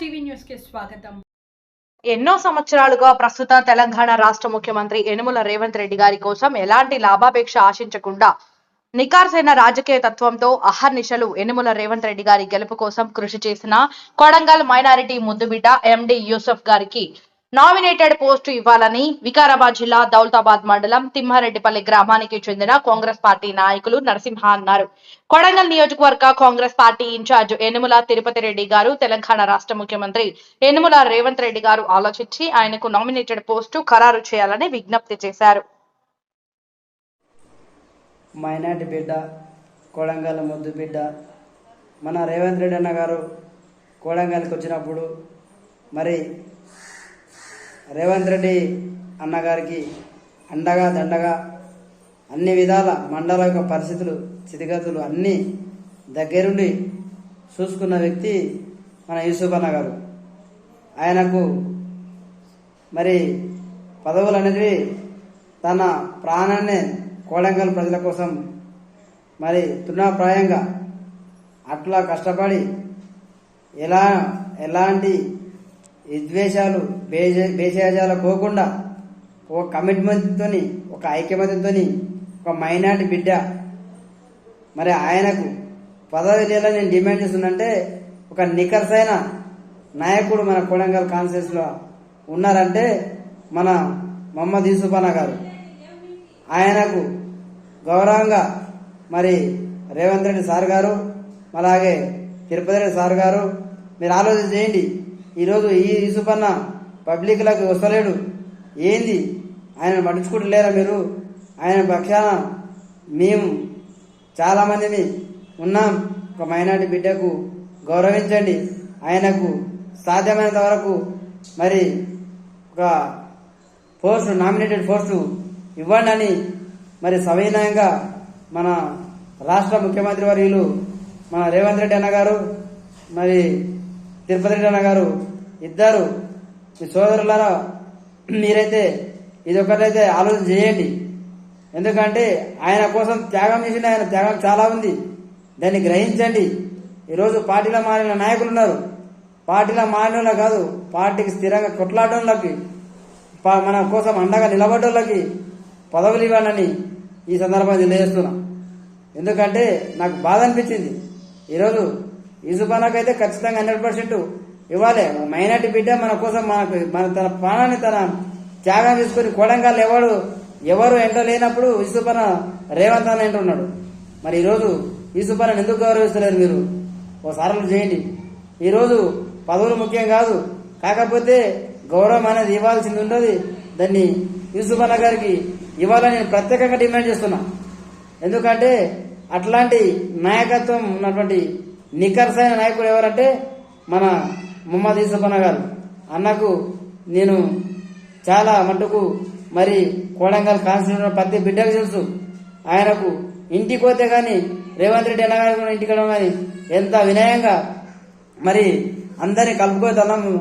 TV న్యూస్కి స్వాగతం. ఎన్నో సంవత్సరాలుగా ప్రస్తుత తెలంగాణ రాష్ట్ర ముఖ్యమంత్రి యనుమల రేవంత్ రెడ్డి గారి కోసం ఎలాంటి లాభాపేక్ష ఆశించకుండా నికార్సైన రాజకీయ తత్వంతో అహర్నిశలు యనుమల రేవంత్ రెడ్డి గారి గెలుపు కోసం కృషి చేసిన కొడంగల్ మైనారిటీ ముద్దుబిడ్డ ఎండి యూసఫ్ గారికి నామినేటెడ్ పోస్టు ఇవ్వాలని వికారాబాద్ జిల్లా దౌలతాబాద్ మండలం తిమ్మారెడ్డిపల్లి గ్రామానికి చెందిన కాంగ్రెస్ పార్టీ నాయకులు నరసింహ అన్నారు. కొడంగల్ నియోజకవర్గ కాంగ్రెస్ పార్టీ ఇన్ఛార్జ్ యనుమల తిరుపతి రెడ్డి గారు తెలంగాణ రాష్ట్ర ముఖ్యమంత్రి యనుమల రేవంత్ రెడ్డి గారు ఆలోచించి ఆయనకు నామినేటెడ్ పోస్టు ఖరారు చేయాలని విజ్ఞప్తి చేశారు. మైనార్టీ బిడ్డ కోడంగల్ ముద్దు బిడ్డ మన రేవంత్ రెడ్డి అన్న గారు కోడంగల్కి వచ్చినప్పుడు మరి రేవంత్ రెడ్డి అన్నగారికి అండగా దండగా అన్ని విధాల మండల యొక్క పరిస్థితులు స్థితిగతులు అన్నీ దగ్గరుండి చూసుకున్న వ్యక్తి మన యూసుఫ్ అన్న గారు. ఆయనకు మరి పదవులు అనేది తన ప్రాణాన్ని కోడంగల్ ప్రజల కోసం మరి తృణప్రాయంగా అట్లా కష్టపడి ఎలా ఎలాంటి విద్వేషాలు బేజ బేషజాలు పోకుండా ఒక కమిట్మెంట్తో ఒక ఐక్యమత్యంతో ఒక మైనార్టీ బిడ్డ. మరి ఆయనకు పదవి చేయాల నేను డిమాండ్ చేస్తున్నంటే ఒక నికర్సైన నాయకుడు మన కొడంగల్ కాన్ఫరెన్స్లో ఉన్నారంటే మన మొహమ్మద్ యూసుఫ్ గారు. ఆయనకు గౌరవంగా మరి రేవంత్ రెడ్డి సార్ గారు అలాగే తిరుపతి రెడ్డి సార్ గారు మీరు ఆలోచన చేయండి. ఈరోజు ఈ యూసుఫ్ పబ్లిక్లకు వస్తలేడు. ఏంది? ఆయన పట్టించుకుంటలేరా మీరు? ఆయన పక్షాన మేము చాలామందిని ఉన్నాం. ఒక మైనార్టీ బిడ్డకు గౌరవించండి. ఆయనకు సాధ్యమైనంత వరకు మరి ఒక పోస్టు నామినేటెడ్ పోస్టు ఇవ్వండి అని మరి సవినయంగా మన రాష్ట్ర ముఖ్యమంత్రి వర్యులు మన రేవంత్ రెడ్డి అన్న గారు మరి తిరుపతి రెడ్డి అన్న గారు ఇద్దరు మీ సోదరులారా మీరైతే ఇది ఒకటైతే ఆలోచన చేయండి. ఎందుకంటే ఆయన కోసం త్యాగం చేసిన ఆయన త్యాగం చాలా ఉంది. దాన్ని గ్రహించండి. ఈరోజు పార్టీలో మారిన నాయకులు ఉన్నారు. పార్టీలో మారిన కాదు పార్టీకి స్థిరంగా కొట్లాడోళ్ళకి మన కోసం అండగా నిలబడ్డోళ్ళకి పదవులు ఇవ్వాలని ఈ సందర్భంగా తెలియజేస్తున్నా. ఎందుకంటే నాకు బాధ అనిపించింది. ఈరోజు యూసుఫానాకైతే ఖచ్చితంగా హండ్రెడ్ పర్సెంట్ ఇవ్వాలి. మైనార్టీ బిడ్డ మన కోసం మనకు మన తన ప్రాణాన్ని తన త్యాగం తీసుకొని కోడంగాలు ఎవడు ఎవరు ఎంట లేనప్పుడు యూసుఫాన రేవంత్ అని ఎంటున్నాడు మరి ఈరోజు యూసుఫానని ఎందుకు గౌరవిస్తలేదు మీరు? ఓసారి చేయండి. ఈరోజు పదవులు ముఖ్యం కాదు. కాకపోతే గౌరవం అనేది ఇవ్వాల్సింది ఉంటుంది దాన్ని యూసుఫ్ అన్న గారికి ఇవ్వాలని నేను ప్రత్యేకంగా డిమాండ్ చేస్తున్నా. ఎందుకంటే అట్లాంటి నాయకత్వం ఉన్నటువంటి నికర్సైన నాయకుడు ఎవరంటే మన ముహమ్మద్ ఈసపన్న గారు. అన్నకు నేను చాలా మటుకు మరి కోడంగల్ కాన్స్టిట్యూషన్ ప్రతి బిడ్డకు తెలుసు. ఆయనకు ఇంటికి పోతే కానీ రేవంత్ రెడ్డి అన్నగారు కూడా ఇంటికి వెళ్ళడం కానీ ఎంత వినయంగా మరి అందరిని కలుపుకో తనము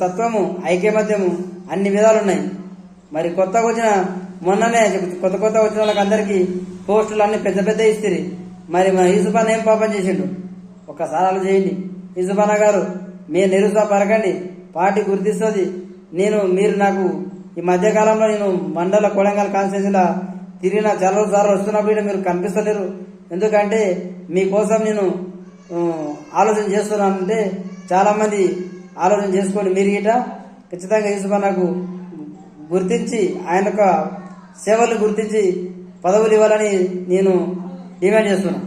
తత్వము ఐక్యమత్యము అన్ని విధాలు ఉన్నాయి. మరి కొత్తగా వచ్చిన మొన్ననే కొత్త కొత్త వచ్చిన వాళ్ళకి అందరికీ పోస్టులు అన్ని పెద్ద పెద్ద ఇస్తుంది మరి మన యూసుఫాన్ ఏం పాపం చేసిండు? ఒక్కసారి అలా చేయండి యూసుఫానా గారు మీరు నిరుత్సాహపరకండి పార్టీ గుర్తిస్తుంది. నేను మీరు నాకు ఈ మధ్యకాలంలో నేను మండల కొడంగల్ కాన్స్టిట్యూన్సీలో తిరిగిన చాలా సార్లు వస్తున్నప్పుడు మీరు కనిపిస్తలేరు. ఎందుకంటే మీకోసం నేను ఆలోచన చేస్తున్నానంటే చాలా మంది ఆలోచన చేసుకోండి మీరు గిట ఖచ్చితంగా యూసుఫానాకు గుర్తించి ఆయన యొక్క సేవలు గుర్తించి పదవులు ఇవ్వాలని నేను డిమాండ్ చేస్తున్నాను.